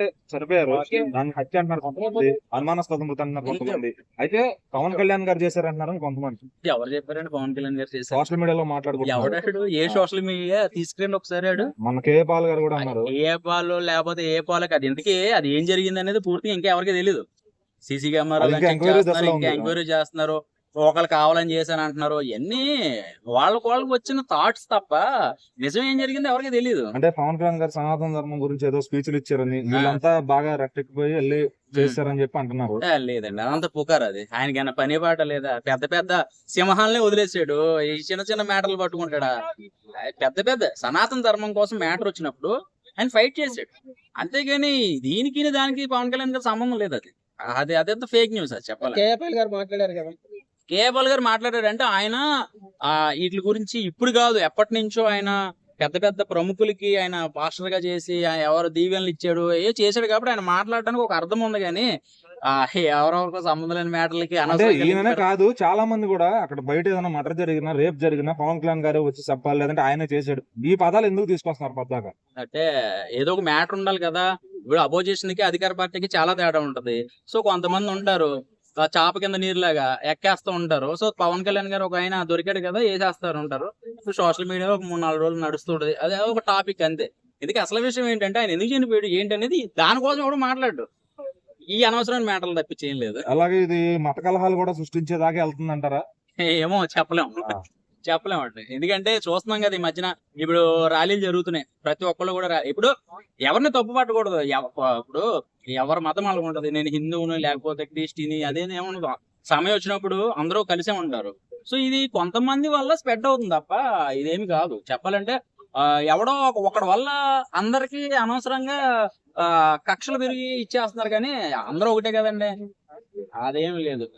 అంటే చనిపోయారు. దాన్ని హత్య అంటున్నారు కొంతమంది. అనుమానాస్పద మృతి అంటున్నారు కొంతమంది. అయితే పవన్ కళ్యాణ్ గారు చేశారు అంటున్నారు కొంతమంది. ఎవరు చెప్పారండి పవన్ కళ్యాణ్ గారు చేశారు? సోషల్ మీడియాలో మాట్లాడుకుంటున్నారు. ఎవడాడు? ఏ సోషల్ మీడియా తీసుకురండి ఒకసారి ఆడు. మన కే పాల్ గారు కూడా అన్నారు. ఏ పాలు లేకపోతే ఏ పాలు అది ఇంతకీ అది ఏం జరిగింది అనేది పూర్తిగా ఇంకా ఎవరికి తెలియదు సీసీ కెమెరా ఇంకా. ఎంక్వైరీ చేస్తున్నారు. ఒకళ్ళు కావాలని చేశాను అంటున్నారు. ఇవన్నీ వాళ్ళకి వాళ్ళకి వచ్చిన థాట్స్ తప్ప నిజం ఏం జరిగిందో ఎవరికి తెలియదు అంటే పవన్ కళ్యాణ్ గారు సనాతన ధర్మం గురించి ఏదో స్పీచ్లు ఇచ్చారని వీళ్ళంతా బాగా రెట్టెక్కిపోయి వెళ్ళి చేశారని చెప్పి అంటున్నారు. లేదండి అదంతా పుకారు అది. ఆయనకి ఏమైనా పని పాట లేదా? పెద్ద పెద్ద సింహాలనే వదిలేసాడు. ఈ చిన్న చిన్న మ్యాటర్లు పట్టుకుంటాడా? పెద్ద పెద్ద సనాతన ధర్మం కోసం మ్యాటర్ వచ్చినప్పుడు ఆయన ఫైట్ చేశాడు. అంతేగాని దీనికి దానికి పవన్ కళ్యాణ్ గారి సంబంధం లేదు అది. అది అదంతా ఫేక్ న్యూస్ అది చెప్పాలి గారు మాట్లాడారు కదా. కేబల్ గారు మాట్లాడారంటే ఆయన ఆ వీటి గురించి ఇప్పుడు కాదు ఎప్పటి నుంచో ఆయన పెద్ద పెద్ద ప్రముఖులకి ఆయన పాస్టర్గా చేసి ఆయన ఎవరు దీవెనలు ఇచ్చాడు ఏ చేశాడు కాబట్టి ఆయన మాట్లాడటానికి ఒక అర్థం ఉంది కానీ ఆ ఎవరెవరికో సంబంధం లేని మ్యాటర్లకి అంటే ఈయననే కాదు చాలా మంది కూడా అక్కడ బయట ఏదైనా మర్డర్ జరిగినా రేప్ జరిగినా పవన్ కళ్యాణ్ గారు వచ్చి చెప్పాలి లేదంటే ఆయనే చేశాడు. ఈ పదాలు ఎందుకు తీసుకొస్తున్నారు పద్దాక? అంటే ఏదో ఒక మ్యాటర్ ఉండాలి కదా. ఇప్పుడు అపోజిషన్కి అధికార పార్టీకి చాలా తేడా ఉంటది. సో కొంతమంది ఉంటారు చాప కింద నీరులాగా ఎక్కేస్తూ ఉంటారు. సో పవన్ కళ్యాణ్ గారు ఒక ఆయన దొరికాడు కదా వేసేస్తారు ఉంటారు. సో సోషల్ మీడియా ఒక మూడు నాలుగు రోజులు నడుస్తుంటది అదే ఒక టాపిక్ అంతే. ఇది అసలు విషయం ఏంటంటే ఆయన ఎందుకు చనిపోయాడు ఏంటనేది దానికోసం కూడా మాట్లాడు. ఈ అనవసరమైన మ్యాటర్లు తప్పించి ఏం లేదు. అలాగే ఇది మత కలహాలు కూడా సృష్టించేదాకా వెళ్తుందంటారా? ఏమో చెప్పలేము. ఆ. అండి ఎందుకంటే చూస్తున్నాం కదా ఈ మధ్యన ఇప్పుడు ర్యాలీలు జరుగుతున్నాయి. ప్రతి ఒక్కళ్ళు కూడా రా- ఇప్పుడు ఎవరిని తప్పు పట్టకూడదు. ఎవ- ఇప్పుడు ఎవరి మతం వాళ్ళకు ఉంటది. నేను హిందువుని లేకపోతే క్రిస్టియని అదేది ఏముండదు సమయం వచ్చినప్పుడు అందరూ కలిసే ఉంటారు. సో ఇది కొంతమంది వల్ల స్ప్రెడ్ అవుతుంది తప్ప ఇదేమి కాదు. చెప్పాలంటే ఎవడో ఒకడి వల్ల అందరికి అనవసరంగా కక్షలు పెరిగి ఇచ్చేస్తున్నారు కానీ అందరూ ఒకటే కదండి. అదేమి లేదు.